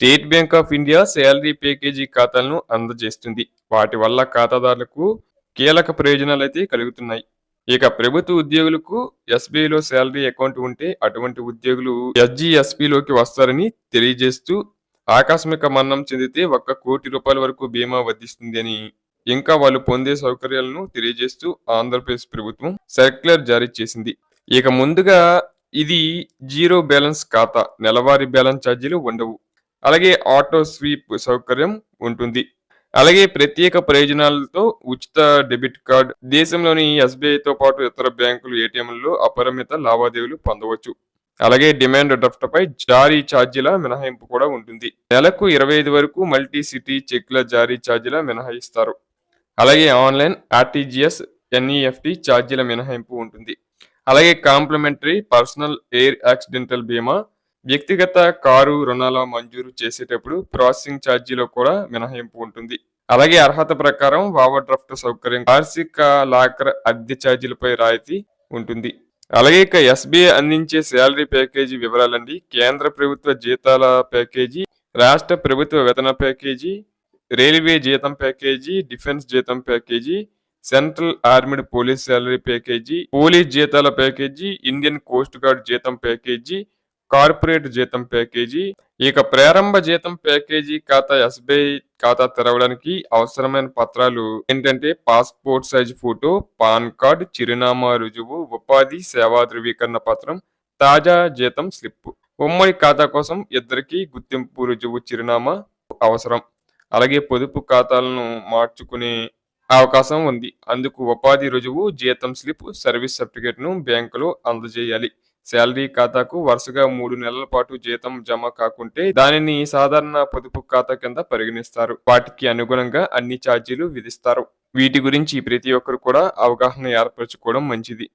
State Bank of India salary package ఖాతాలను అందజేస్తుంది. వాటి వల్ల ఖాతాదారులకు కీలక ప్రయోజనాలు అయితే కలుగుతున్నాయి. ఇక ప్రభుత్వ ఉద్యోగులకు ఎస్బీఐలో శాలరీ అకౌంట్ ఉంటే అటువంటి ఉద్యోగులు ఎస్జీఎస్పీలోకి వస్తారని తెలియజేస్తూ ఆకస్మిక మరణం చెందితే ఒక్క కోటి రూపాయల వరకు బీమా వర్తిస్తుంది అని ఇంకా వాళ్ళు పొందే సౌకర్యాలను తెలియజేస్తూ ఆంధ్రప్రదేశ్ ప్రభుత్వం సర్క్యులర్ జారీ చేసింది. ఇక ముందుగా ఇది జీరో బ్యాలెన్స్ ఖాతా. నెలవారీ బ్యాలెన్స్ ఛార్జీలు ఉండవు. అలాగే ఆటో స్వీప్ సౌకర్యం ఉంటుంది. అలాగే ప్రత్యేక ప్రయోజనాలతో ఉచిత డెబిట్ కార్డ్ దేశంలోని ఎస్బీఐతో పాటు ఇతర బ్యాంకులు ఏటీఎంలలో అపరిమిత లావాదేవీలు పొందవచ్చు. అలాగే డిమాండ్ డ్రాఫ్ట్పై జారీ ఛార్జీల మినహాయింపు కూడా ఉంటుంది. నెలకు ఇరవై ఐదు వరకు మల్టీ సిటీ చెక్ల జారీ ఛార్జీల మినహాయిస్తారు. అలాగే ఆన్లైన్ ఆర్టీజీఎస్ ఎన్ఈఎఫ్టీ ఛార్జీల మినహాయింపు ఉంటుంది. అలాగే కాంప్లిమెంటరీ పర్సనల్ ఎయిర్ యాక్సిడెంటల్ బీమా వ్యక్తిగత కారు రుణాల మంజూరు చేసేటప్పుడు ప్రాసెసింగ్ ఛార్జీలో కూడా మినహాయింపు ఉంటుంది. అలాగే అర్హత ప్రకారం వావర్ డ్రాఫ్ట్ సౌకర్యం వార్షిక లాకర్ అద్దె ఛార్జీలపై రాయితీ ఉంటుంది. అలాగే ఇక ఎస్బీఐ అందించే శాలరీ ప్యాకేజీ వివరాలండి. కేంద్ర ప్రభుత్వ జీతాల ప్యాకేజీ రాష్ట్ర ప్రభుత్వ వేతన ప్యాకేజీ రైల్వే జీతం ప్యాకేజీ డిఫెన్స్ జీతం package central armed police salary package police జీతాల ప్యాకేజీ ఇండియన్ కోస్ట్ గార్డ్ జీతం ప్యాకేజీ కార్పొరేట్ జీతం ప్యాకేజీ ఇక ప్రారంభ జీతం ప్యాకేజీ ఖాతా ఎస్బీఐ ఖాతా తెరవడానికి అవసరమైన పత్రాలు ఏంటంటే passport size photo PAN card చిరునామా రుజువు ఉపాధి సేవా ధృవీకరణ పత్రం తాజా జీతం స్లిప్. ఉమ్మడి ఖాతా కోసం ఇద్దరికి గుర్తింపు రుజువు చిరునామా అవసరం. అలాగే పొదుపు ఖాతాలను మార్చుకునే అవకాశం ఉంది. అందుకు ఉపాధి రుజువు జీతం స్లిప్ సర్వీస్ సర్టిఫికేట్ను బ్యాంకులో అందజేయాలి. శాలరీ ఖాతాకు వరుసగా మూడు నెలల పాటు జీతం జమ కాకుంటే దానిని సాధారణ పొదుపు ఖాతా కింద పరిగణిస్తారు. వాటికి అనుగుణంగా అన్ని ఛార్జీలు విధిస్తారు. వీటి గురించి ప్రతి ఒక్కరు కూడా అవగాహన ఏర్పరచుకోవడం మంచిది.